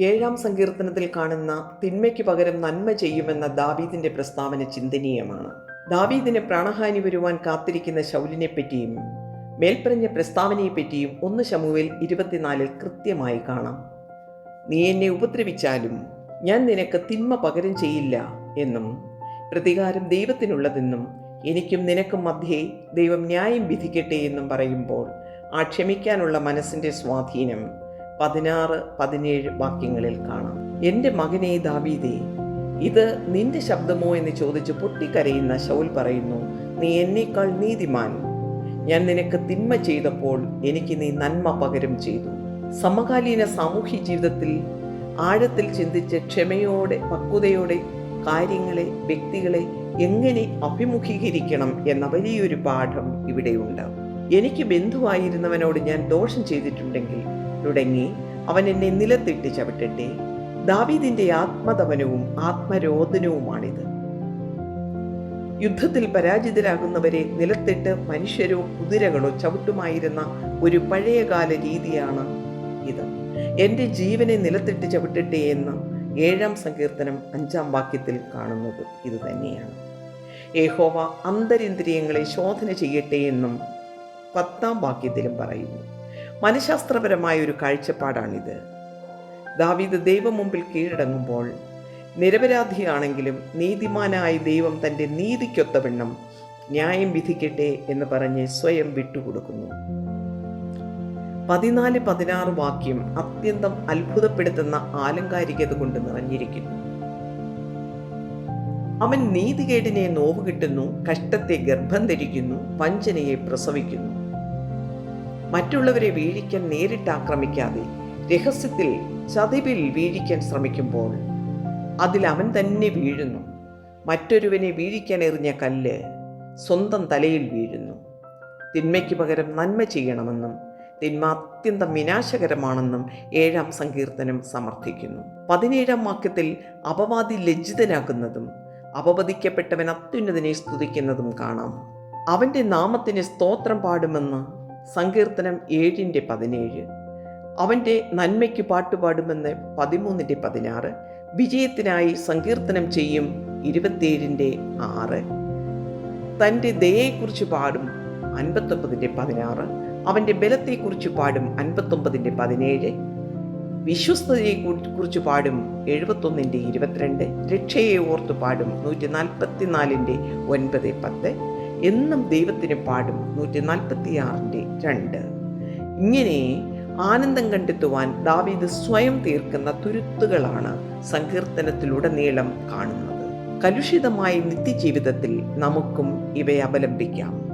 ഏഴാം സങ്കീർത്തനത്തിൽ കാണുന്ന തിന്മയ്ക്ക് പകരം നന്മ ചെയ്യുമെന്ന ദാവീദിന്റെ പ്രസ്താവന ചിന്തനീയമാണ്. ദാവീദിന് പ്രാണഹാനി വരുവാൻ കാത്തിരിക്കുന്ന ശൗലിനെ പറ്റിയും മേൽപ്പറഞ്ഞ പ്രസ്താവനയെപ്പറ്റിയും ഒന്ന് ശമുവിൽ ഇരുപത്തിനാലിൽ കൃത്യമായി കാണാം. നീ എന്നെ ഉപദ്രവിച്ചാലും ഞാൻ നിനക്ക് തിന്മ പകരം ചെയ്യില്ല എന്നും പ്രതികാരം ദൈവത്തിനുള്ളതെന്നും എനിക്കും നിനക്കും മധ്യേ ദൈവം ന്യായം വിധിക്കട്ടെ എന്നും പറയുമ്പോൾ ആ ക്ഷമിക്കാനുള്ള മനസ്സിന്റെ സ്വാധീനം പതിനാറ് പതിനേഴ് വാക്യങ്ങളിൽ കാണാം. എന്റെ മകനെ ദാവീദേ ഇത് നിന്റെ ശബ്ദമോ എന്ന് ചോദിച്ച് പൊട്ടിക്കരയുന്ന ശൗൽ പറയുന്നു നീ എന്നേക്കാൾ നീതിമാൻ. ഞാൻ നിനക്ക് തിന്മ ചെയ്തപ്പോൾ എനിക്ക് നീ നന്മ പകരം ചെയ്തു. സമകാലീന സാമൂഹ്യ ജീവിതത്തിൽ ആഴത്തിൽ ചിന്തിച്ച് ക്ഷമയോടെ പക്വതയോടെ കാര്യങ്ങളെ വ്യക്തികളെ എങ്ങനെ അഭിമുഖീകരിക്കണം എന്ന വലിയൊരു പാഠം ഇവിടെയുണ്ട്. എനിക്ക് ബന്ധുവായിരുന്നവനോട് ഞാൻ ദോഷം ചെയ്തിട്ടുണ്ടെങ്കിൽ തുടങ്ങി അവൻ എന്നെ നിലത്തിട്ട് ചവിട്ടട്ടെ. ദാവീദിന്റെ ആത്മതപനവും ആത്മരോധനവുമാണിത് യുദ്ധത്തിൽ പരാജിതരാകുന്നവരെ നിലത്തിട്ട് മനുഷ്യരോ കുതിരകളോ ചവിട്ടുമായിരുന്ന ഒരു പഴയകാല രീതിയാണ് ഇത്. എന്റെ ജീവനെ നിലത്തിട്ട് ചവിട്ടട്ടെ എന്ന് ഏഴാം സങ്കീർത്തനം അഞ്ചാം വാക്യത്തിൽ കാണുന്നത് ഇത് തന്നെയാണ്. ഏഹോവ അന്തരിന്ദ്രിയങ്ങളെ ശോധന ചെയ്യട്ടെ എന്നും പത്താം വാക്യത്തിലും പറയുന്നു. മനഃശാസ്ത്രപരമായ ഒരു കാഴ്ചപ്പാടാണിത്. ദാവീദ് ദൈവം മുമ്പിൽ കീഴടങ്ങുമ്പോൾ നിരപരാധിയാണെങ്കിലും നീതിമാനായ ദൈവം തന്റെ നീതിക്കൊത്തവണ്ണം ന്യായം വിധിക്കട്ടെ എന്ന് പറഞ്ഞ് സ്വയം വിട്ടുകൊടുക്കുന്നു. പതിനാല് പതിനാറ് വാക്യം അത്യന്തം അത്ഭുതപ്പെടുത്തുന്ന ആലങ്കാരികത കൊണ്ട് നിറഞ്ഞിരിക്കുന്നു. അവൻ നീതികേടിനെ നോവുകിട്ടുന്നു കഷ്ടത്തെ ഗർഭം ധരിക്കുന്നു വഞ്ചനയെ പ്രസവിക്കുന്നു. മറ്റുള്ളവരെ വീഴിക്കാൻ നേരിട്ട് ആക്രമിക്കാതെ രഹസ്യത്തിൽ ചതിവിൽ വീഴിക്കാൻ ശ്രമിക്കുമ്പോൾ അതിൽ അവൻ തന്നെ വീഴുന്നു. മറ്റൊരുവനെ വീഴിക്കാൻ എറിഞ്ഞ കല്ല് സ്വന്തം തലയിൽ വീഴുന്നു. തിന്മയ്ക്ക് പകരം നന്മ ചെയ്യണമെന്നും തിന്മ അത്യന്തം വിനാശകരമാണെന്നും ഏഴാം സങ്കീർത്തനം സമർത്ഥിക്കുന്നു. പതിനേഴാം വാക്യത്തിൽ അപവാദി ലജ്ജിതനാക്കുന്നതും അപവദിക്കപ്പെട്ടവൻ അത്യുന്നതിനെ സ്തുതിക്കുന്നതും കാണാം. അവന്റെ നാമത്തിന് സ്തോത്രം പാടുമെന്ന് സങ്കീർത്തനം ഏഴിന്റെ പതിനേഴ്. അവന്റെ നന്മയ്ക്ക് പാട്ടുപാടുമെന്ന് പതിമൂന്നിന്റെ പതിനാറ്. വിജയത്തിനായി സങ്കീർത്തനം ചെയ്യും ഇരുപത്തിയേഴിന്റെ ആറ്. തന്റെ ദയയെക്കുറിച്ച് പാടും അൻപത്തൊമ്പതിന്റെ പതിനാറ്. അവന്റെ ബലത്തെക്കുറിച്ച് പാടും അൻപത്തൊമ്പതിന്റെ പതിനേഴ്. വിശ്വസ്തതയെ കുറിച്ച് പാടും എഴുപത്തൊന്നിന്റെ ഇരുപത്തിരണ്ട്. രക്ഷയെ ഓർത്തു പാടും നൂറ്റി നാൽപ്പത്തിനാലിന്റെ ഒൻപത് പത്ത്. എന്നും ദൈവത്തിന് പാടും. നൂറ്റി നാൽപ്പത്തി ആറിന്റെ രണ്ട്. ഇങ്ങനെ ആനന്ദം കണ്ടെത്തുവാൻ ദാവീദ് സ്വയം തീർക്കുന്ന തുരുത്തുകളാണ് സങ്കീർത്തനത്തിലുടനീളം കാണുന്നത്. കലുഷിതമായ നിത്യജീവിതത്തിൽ നമുക്കും ഇവയെ അവലംബിക്കാം.